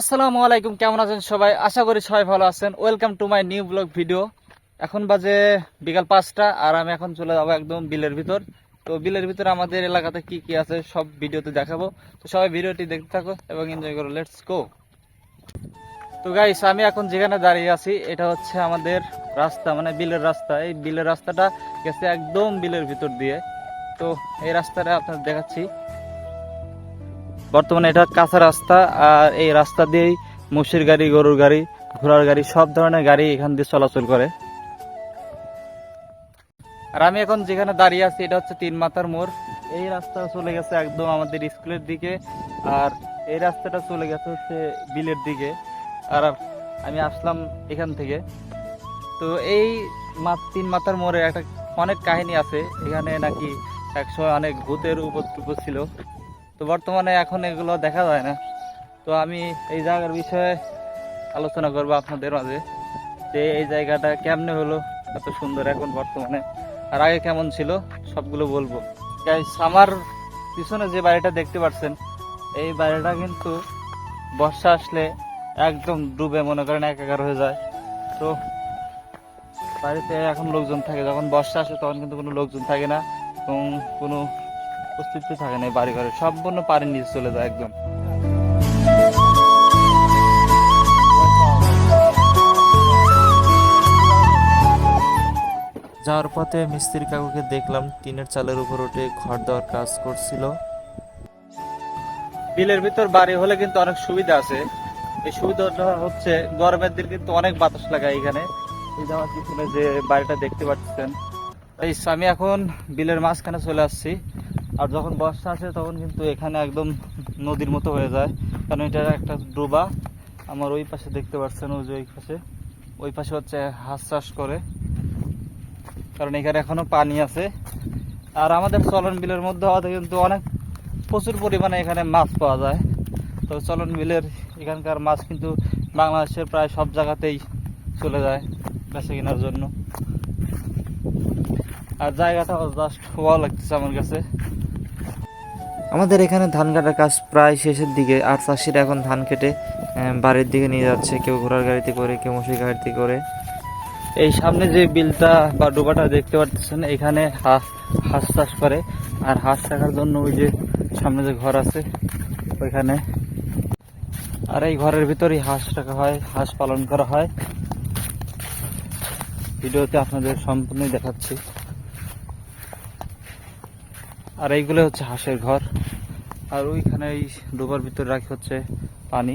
আসসালামু আলাইকুম, কেমন আছেন সবাই? আশা করি সবাই ভালো আছেন। Welcome to my new blog video এখন বাজে বিকাল পাঁচটা আর আমি এখন চলে যাব একদম বিলের ভিতর। তো বিলের ভিতর আমাদের এলাকাতে কি কি আছে সব ভিডিওতে দেখাবো। তো সবাই ভিডিওটি দেখতে থাকো এবং এনজয় করো লেটস গো তো গাইস আমি এখন যেখানে দাঁড়িয়ে আছি, এটা হচ্ছে আমাদের রাস্তা মানে বিলের রাস্তা। এই বিলের রাস্তাটা গেছে একদম বিলের ভিতর দিয়ে। তো এই রাস্তাটা আপনাদের দেখাচ্ছি। বর্তমানে এটা কাঁচা রাস্তা, আর এই রাস্তা দিয়েই মুসির গাড়ি, গরুর গাড়ি, ঘোড়ার গাড়ি, সব ধরনের গাড়ি এখান দিয়ে চলাচল করে। আর আমি এখন যেখানে দাঁড়িয়ে আছি, এটা হচ্ছে তিন মাথার মোড়। এই রাস্তা চলে গেছে একদম আমাদের স্কুলের দিকে, আর এই রাস্তাটা চলে গেছে হচ্ছে বিলের দিকে। আর আমি আসলাম এখান থেকে। তো এই তিন মাথার মোড়ে একটা অনেক কাহিনী আছে। এখানে নাকি একসময় অনেক ভূতের উপদ্রব ছিল। তো বর্তমানে এখন এগুলো দেখা যায় না। তো আমি এই জায়গার বিষয়ে আলোচনা করব আপনাদের মাঝে যে এই জায়গাটা কেমনে হলো, এত সুন্দর এখন বর্তমানে, আর আগে কেমন ছিল, সবগুলো বলব। আমার পিছনে যে বাড়িটা দেখতে পাচ্ছেন, এই বাড়িটা কিন্তু বর্ষা আসলে একদম ডুবে মনে করেন একাকার হয়ে যায়। তো বাড়িতে এখন লোকজন থাকে, যখন বর্ষা আসে তখন কিন্তু কোনো লোকজন থাকে না এবং কোনো অস্তিত্ব থাকে না এই বাড়ি ঘরে সম্পূর্ণ পানির নিচে চলে যায় একদম। যাওয়ার পথে মিস্ত্রি কাকুকে দেখলাম টিনের চালের উপর উঠে ঘর দেওয়ার কাজ করছিল। বিলের ভিতর বাড়ি হলে কিন্তু অনেক সুবিধা আছে। এই সুবিধাটা হচ্ছে গরমের দিন কিন্তু অনেক বাতাস লাগায় এখানে। এই যে আমার পিছনে যে বাড়িটা দেখতে পাচ্ছেন। এই আমি এখন বিলের মাঝখানে চলে আসছি। আর যখন বর্ষা আসে, তখন কিন্তু এখানে একদম নদীর মতো হয়ে যায়। কারণ এটা একটা ডোবা, আমার ওই পাশে দেখতে পাচ্ছেন, ওই যে ওই পাশে। ওই পাশে হচ্ছে হাঁস চাষ করে। কারণ এখানে এখনও পানি আছে। আর আমাদের চলন বিলের মধ্যে হওয়াতে কিন্তু অনেক প্রচুর পরিমাণে এখানে মাছ পাওয়া যায়। তো চলন বিলের এখানকার মাছ কিন্তু বাংলাদেশের প্রায় সব জায়গাতেই চলে যায় বেঁচে কেনার জন্য। আর জায়গাটা জাস্ট ভালো লাগতেছে আমার কাছে। আমাদের এখানে ধান কাটার কাজ প্রায় শেষের দিকে, আর চাষিরা এখন ধান কেটে বাড়ির দিকে নিয়ে যাচ্ছে, কেউ ঘোড়ার গাড়িতে করে, কেউ মশি গাড়িতে করে। এই সামনে যে বিলটা বা ডোবাটা দেখতে পাচ্ছেন, এখানে হাঁস হাঁস চাষ করে, আর হাঁস রাখার জন্য ওই যে সামনে যে ঘর আছে, ওইখানে। আর এই ঘরের ভিতরেই হাঁস রাখা হয়, হাঁস পালন করা হয়। ভিডিওতে আপনাদের সম্পূর্ণই দেখাচ্ছি। আর এইগুলো হচ্ছে হাঁসের ঘর। আর ওইখানে এই ডোবার ভিতরে রাখি হচ্ছে পানি।